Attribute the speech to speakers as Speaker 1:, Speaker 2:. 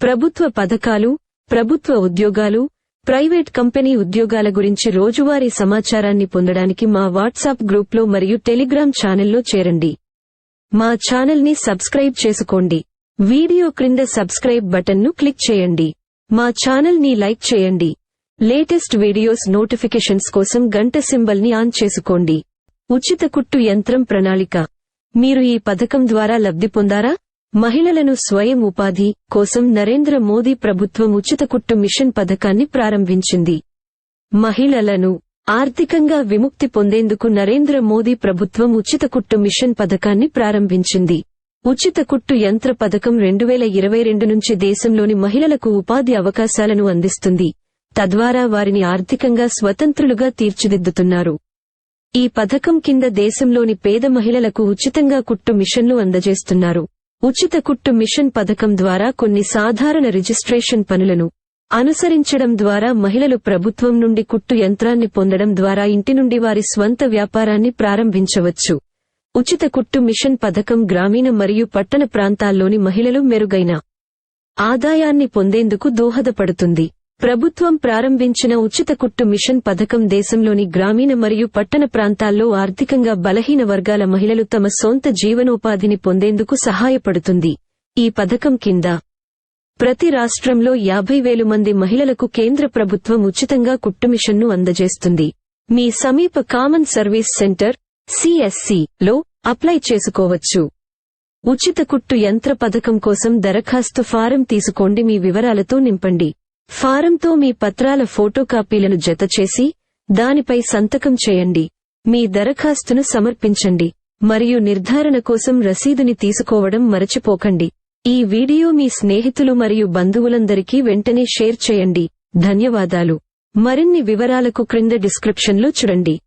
Speaker 1: ప్రభుత్వ పథకాలు ప్రభుత్వ ఉద్యోగాలు ప్రైవేట్ కంపెనీ ఉద్యోగాల గురించి రోజువారీ సమాచారాన్ని పొందడానికి మా వాట్సాప్ గ్రూప్లో మరియు టెలిగ్రామ్ ఛానల్లో చేరండి. మా ఛానల్ని సబ్స్క్రైబ్ చేసుకోండి. వీడియో క్రింద సబ్స్క్రైబ్ బటన్ను క్లిక్ చేయండి. మా ఛానల్ని లైక్ చేయండి. లేటెస్ట్ వీడియోస్ నోటిఫికేషన్స్ కోసం గంట సింబల్ని ఆన్ చేసుకోండి. ఉచిత కుట్టు యంత్రం ప్రణాళిక. మీరు ఈ పథకం ద్వారా లబ్ధి పొందారా? మహిళలను స్వయం ఉపాధి కోసం నరేంద్ర మోదీ ప్రభుత్వం ఉచిత కుట్టు మిషన్ పథకాన్ని ప్రారంభించింది. మహిళలను ఆర్థికంగా విముక్తి పొందేందుకు నరేంద్ర మోదీ ప్రభుత్వం ఉచిత కుట్టు మిషన్ పథకాన్ని ప్రారంభించింది. ఉచిత కుట్టు యంత్ర పథకం రెండు వేల ఇరవై రెండు నుంచి దేశంలోని మహిళలకు ఉపాధి అవకాశాలను అందిస్తుంది. తద్వారా వారిని ఆర్థికంగా స్వతంత్రులుగా తీర్చిదిద్దుతున్నారు. ఈ పథకం కింద దేశంలోని పేద మహిళలకు ఉచితంగా కుట్టు మిషన్లు అందజేస్తున్నారు. ఉచిత కుట్టు మిషన్ పథకం ద్వారా కొన్ని సాధారణ రిజిస్ట్రేషన్ పనులను అనుసరించడం ద్వారా మహిళలు ప్రభుత్వం నుండి కుట్టు యంత్రాన్ని పొందడం ద్వారా ఇంటి నుండి వారి స్వంత వ్యాపారాన్ని ప్రారంభించవచ్చు. ఉచిత కుట్టు మిషన్ పథకం గ్రామీణ మరియు పట్టణ ప్రాంతాల్లోని మహిళలు మెరుగైన ఆదాయాన్ని పొందేందుకు దోహదపడుతుంది. ప్రభుత్వం ప్రారంభించిన ఉచిత కుట్టు మిషన్ పథకం దేశంలోని గ్రామీణ మరియు పట్టణ ప్రాంతాల్లో ఆర్థికంగా బలహీన వర్గాల మహిళలు తమ సొంత జీవనోపాధిని పొందేందుకు సహాయపడుతుంది. ఈ పథకం కింద ప్రతి రాష్ట్రంలో యాభై వేలు మంది మహిళలకు కేంద్ర ప్రభుత్వం ఉచితంగా కుట్టు మిషన్ను అందజేస్తుంది. మీ సమీప కామన్ సర్వీస్ సెంటర్ సిఎస్సి లో అప్లై చేసుకోవచ్చు. ఉచిత కుట్టు యంత్ర పథకం కోసం దరఖాస్తు ఫారం తీసుకోండి. మీ వివరాలతో నింపండి. ఫారంతో మీ పత్రాల ఫోటోకాపీలను జతచేసి దానిపై సంతకం చేయండి. మీ దరఖాస్తును సమర్పించండి. మరియు నిర్ధారణ కోసం రసీదుని తీసుకోవడం మరచిపోకండి. ఈ వీడియో మీ స్నేహితులు మరియు బంధువులందరికీ వెంటనే షేర్ చేయండి. ధన్యవాదాలు. మరిన్ని వివరాలకు క్రింద డిస్క్రిప్షన్లో చూడండి.